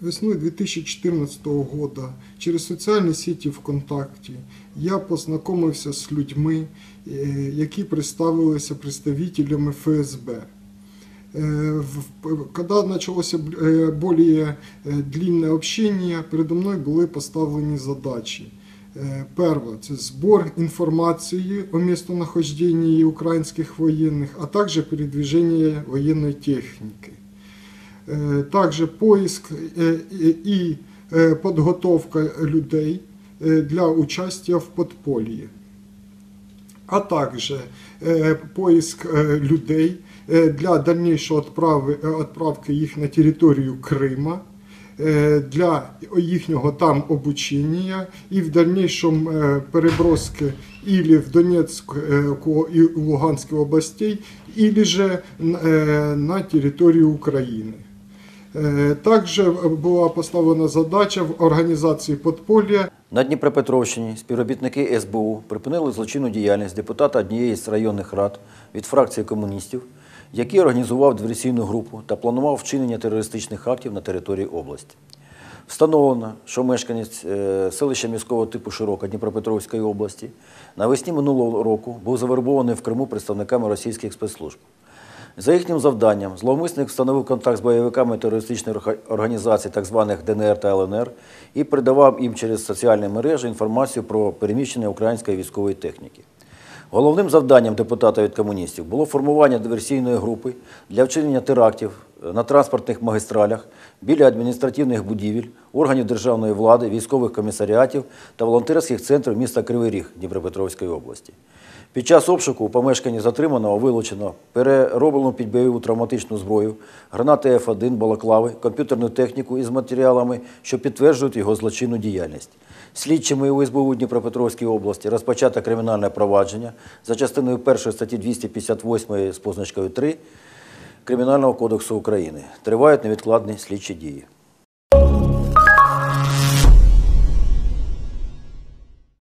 Весной 2014 года через соціальні сети ВКонтакті я познайомився з людьми, е, які представилися представителями ФСБ. Э, в- Когда началося э, более э, длинное общение, передо мною були поставлені задачі. Е, Перше це збор інформації о містонахожденні українських воєнних, а також передвіження воєнної техніки. Е, Також поиск е, і- і е, підготовка людей е, для участия в подполье а также э, поиск э, людей э, для дальнейшего отправи, э, отправки їх на територію Крима, э, для їхнього там обучення і в дальнейшем э, переброски или в Донецьку і Луганській областей, или же э, на територію України. Е, Також була поставлена задача в організації подполья На Дніпропетровщині співробітники СБУ припинили злочинну діяльність депутата однієї з районних рад від фракції комуністів, який організував диверсійну групу та планував вчинення терористичних актів на території області. Встановлено, що мешканець е, селища міського типу Широка Дніпропетровської області навесні минулого року був завербований в Криму представниками російських спецслужб. За їхнім завданням, зловмисник встановив контакт з бойовиками терористичної орга- організації, так званих ДНР та ЛНР, і передавав їм через соціальні мережі інформацію про переміщення української військової техніки. Головним завданням депутата від комуністів було формування диверсійної групи для вчинення терактів на транспортних магістралях біля адміністративних будівель, органів державної влади, військових комісаріатів та волонтерських центрів міста Кривий Ріг Дніпропетровської області. Під час обшуку у помешканні затриманого вилучено перероблену під бойову травматичну зброю, гранати Ф1, балаклави, комп'ютерну техніку із матеріалами, що підтверджують його злочинну діяльність. Слідчими у СБУ Дніпропетровській області розпочато кримінальне провадження за частиною 1 статті 258 з позначкою 3 Кримінального кодексу України. Тривають невідкладні слідчі дії.